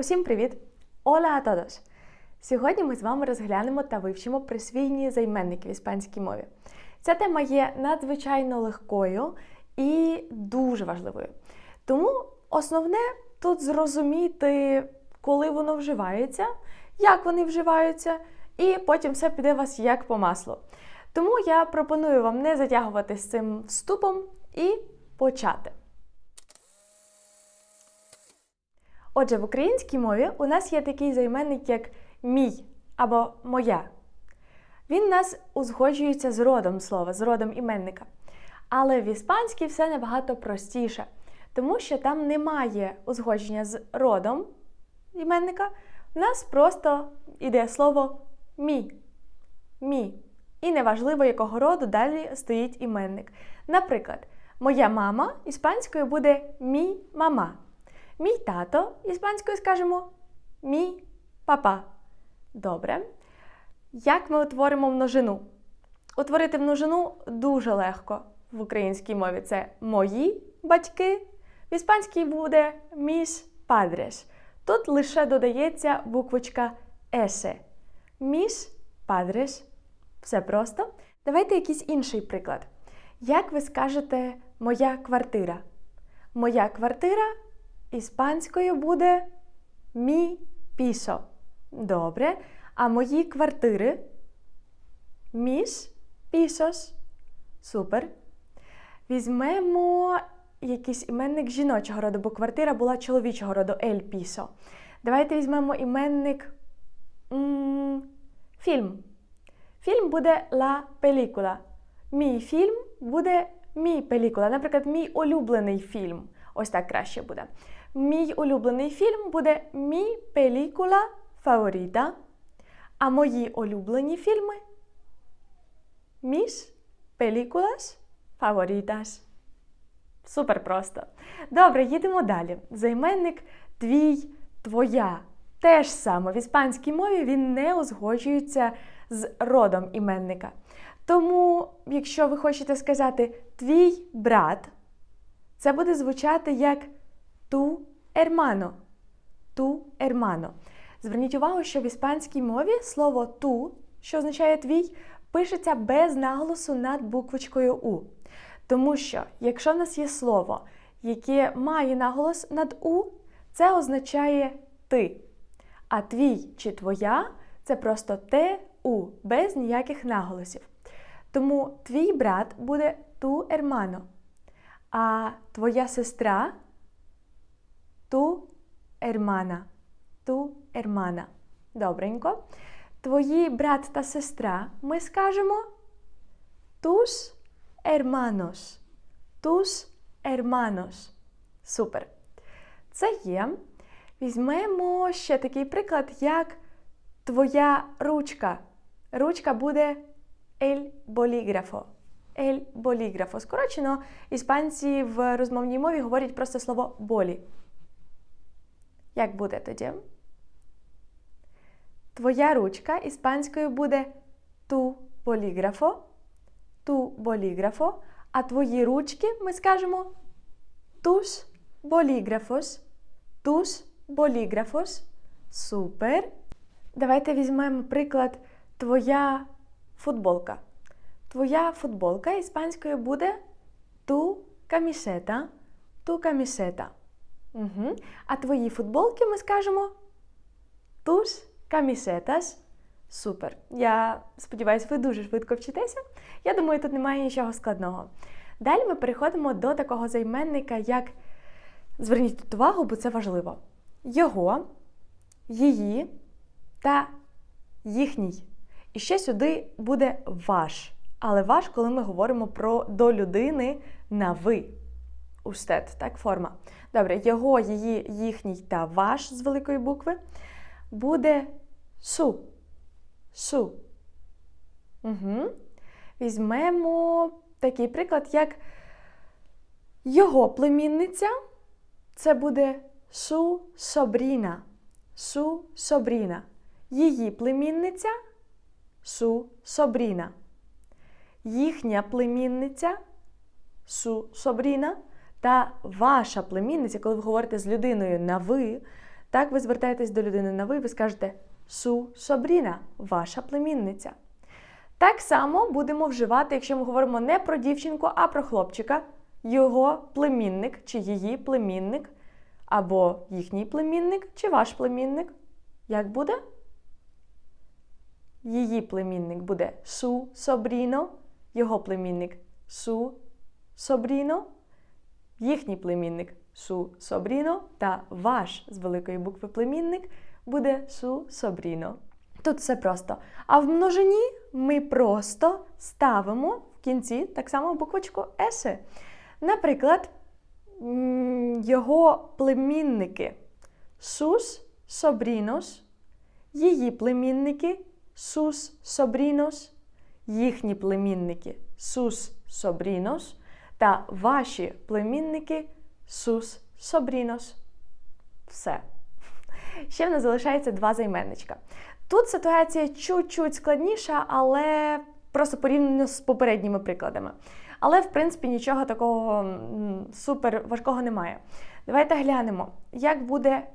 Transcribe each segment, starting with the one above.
Усім привіт! А todos! Сьогодні ми з вами розглянемо та вивчимо присвійні займенники в іспанській мові. Ця тема є надзвичайно легкою і дуже важливою. Тому основне тут зрозуміти, коли воно вживається, як вони вживаються, і потім все піде вас як по маслу. Тому я пропоную вам не затягувати з цим вступом і почати. Отже, в українській мові у нас є такий займенник, як мій або моя. Він у нас узгоджується з родом слова, з родом іменника. Але в іспанській все набагато простіше, тому що там немає узгодження з родом іменника. У нас просто йде слово мі. Мі. І неважливо, якого роду далі стоїть іменник. Наприклад, моя мама іспанською буде мій мама. Мій тато іспанською скажемо мій папа. Добре. Як ми утворимо множину? Утворити множину дуже легко в українській мові. Це мої батьки. В іспанській буде mis padres. Тут лише додається буквочка есе. Mis padres. Все просто. Давайте якийсь інший приклад. Як ви скажете моя квартира? Моя квартира іспанською буде мі пісо. Добре. А мої квартири міс пісос. Супер. Візьмемо якийсь іменник жіночого роду, бо квартира була чоловічого роду ель пісо. Давайте візьмемо іменник фільм. Фільм буде ла пелікула. Мій фільм буде мій пелікула. Наприклад, мій улюблений фільм. Ось так краще буде. Мій улюблений фільм буде мій пелікула фаворіта. А мої улюблені фільми міс пелікулас фаворітас. Супер просто. Добре, їдемо далі. Займенник твій, твоя. Те ж саме в іспанській мові він не узгоджується з родом іменника. Тому, якщо ви хочете сказати твій брат, це буде звучати як ту ермано. Ту ермано. Зверніть увагу, що в іспанській мові слово ту, що означає твій, пишеться без наголосу над буквочкою У. Тому що, якщо в нас є слово, яке має наголос над У, це означає ти. А твій чи твоя це просто те у без ніяких наголосів. Тому твій брат буде ту ермано, а твоя сестра ту ермана. Ту ермана. Добренько. Твої брат та сестра ми скажемо тус ерманос. Тус ерманос. Супер. Це є. Візьмемо ще такий приклад, як твоя ручка. Ручка буде ель боліграфо. Ель боліграфо. Скорочено, іспанці в розмовній мові говорять просто слово болі. Як буде тоді? Твоя ручка іспанською буде ту боліграфо. Ту боліграфо. А твої ручки ми скажемо тус боліграфос. Тус боліграфос. Супер. Давайте візьмемо приклад твоя футболка. Твоя футболка іспанською буде ту камісета. Ту камісета. Угу. А твої футболки ми скажемо тус камісетас. Супер. Я сподіваюся, ви дуже швидко вчитеся. Я думаю, тут немає нічого складного. Далі ми переходимо до такого займенника, як зверніть тут увагу, бо це важливо. Його, її та їхній. І ще сюди буде ваш. Але ваш, коли ми говоримо про до людини на ви. Устет, так, форма. Добре, його, її, їхній та ваш з великої букви буде су. Су. Угу. Візьмемо такий приклад, як його племінниця. Це буде су собріна. Су собріна. Її племінниця су собріна. Їхня племінниця су собріна. Та ваша племінниця, коли ви говорите з людиною на ви, Так, ви звертаєтесь до людини на ви, ви скажете су собріна, ваша племінниця. Так само будемо вживати, якщо ми говоримо не про дівчинку, а про хлопчика, його племінник чи її племінник, або їхній племінник чи ваш племінник. Як буде? Її племінник буде су собріно, його племінник су собріно, їхній племінник су собріно та ваш з великої букви племінник буде су собріно. Тут все просто. А в множині ми просто ставимо в кінці так само буквочку есе. Наприклад, його племінники сус собрінос, її племінники сус собрінос, їхні племінники сус собрінос та ваші племінники сус собрінос. Все. Ще в нас залишається два займенничка. Тут ситуація чуть-чуть складніша, але просто порівняно з попередніми прикладами. Але, в принципі, нічого такого супер важкого немає. Давайте глянемо, як буде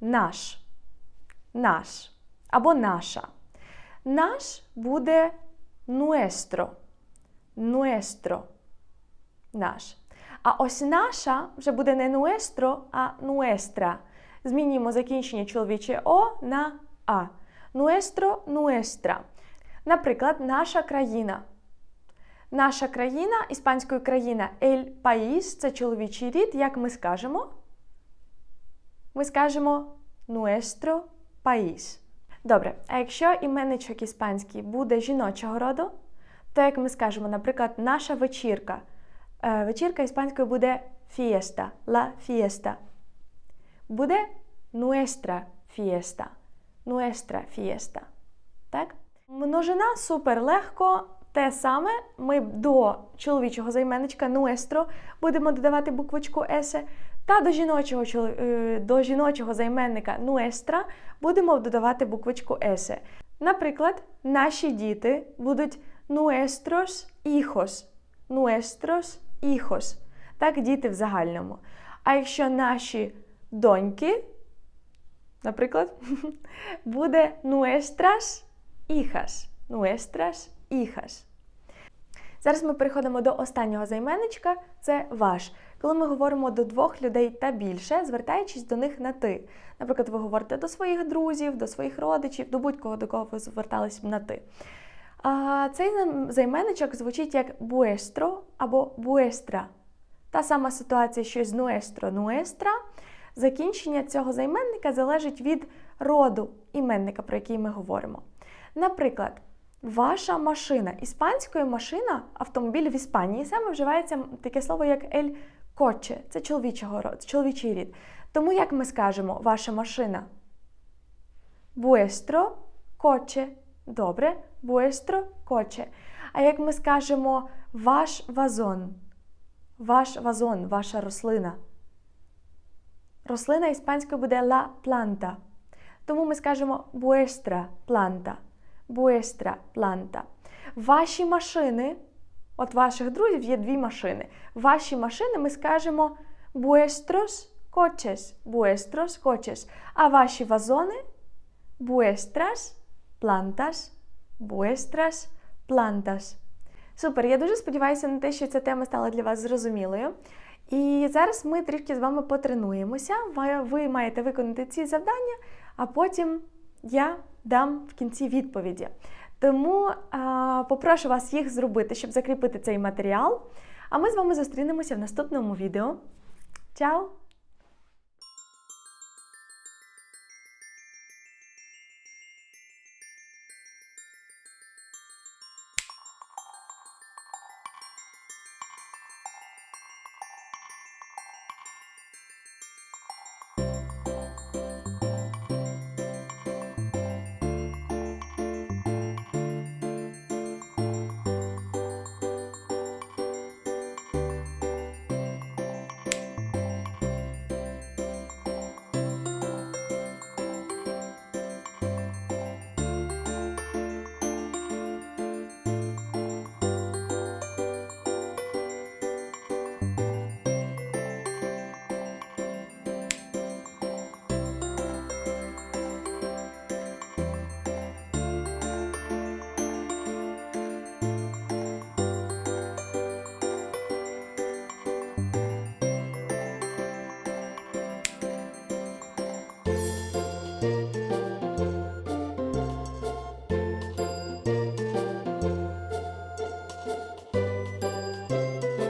наш. Наш або наша. Наш буде nuestro. Nuestro. Наш. А ось наша вже буде не nuestro, а nuestra. Змінюємо закінчення чоловіче О на А. Nuestro, nuestra. Наприклад, наша країна. Наша країна, іспанською країна El país – це чоловічий рід. Як ми скажемо? Ми скажемо nuestro país. Добре, а якщо іменничок іспанський буде жіночого роду, то як ми скажемо, наприклад, наша вечірка. Е, Вечірка іспанською буде fiesta, la fiesta. Буде nuestra fiesta. Nuestra fiesta. Так? Множина супер легко. Те саме ми до чоловічого займенничка nuestro будемо додавати буквочку есе, та до жіночого, е, до жіночого займенника nuestra будемо додавати буквочку есе. Наприклад, наші діти будуть nuestros hijos. Nuestros hijos. Так, діти в загальному. А якщо наші доньки, наприклад, буде nuestras hijas. Nuestras hijas. Зараз ми переходимо до останнього займенничка це ваш. Коли ми говоримо до двох людей та більше, звертаючись до них на ти. Наприклад, ви говорите до своїх друзів, до своїх родичів, до будь-кого, до кого ви звертались на ти. А, цей займенничок звучить як vuestro або vuestra. Та сама ситуація, що з nuestro, nuestra. Закінчення цього займенника залежить від роду іменника, про який ми говоримо. Наприклад, ваша машина. Іспанською машина, автомобіль в Іспанії, саме вживається таке слово, як ель коче. Це чоловічого роду, чоловічий рід. Тому як ми скажемо ваша машина? Vuestro coche. Добре, vuestro coche. А як ми скажемо ваш вазон? Ваш вазон, ваша рослина. Рослина іспанською буде la planta. Тому ми скажемо vuestra planta. Vuestra planta. Ваші машини, от ваших друзів є дві машини. Ваші машини ми скажемо vuestros coches. Vuestros coches. А ваші вазони vuestras plantas. Vuestras plantas. Супер, я дуже сподіваюся на те, що ця тема стала для вас зрозумілою. І зараз ми трішки з вами потренуємося. Ви маєте виконати ці завдання, а потім я дам в кінці відповіді. Тому а, попрошу вас їх зробити, щоб закріпити цей матеріал. А ми з вами зустрінемося в наступному відео. Чао!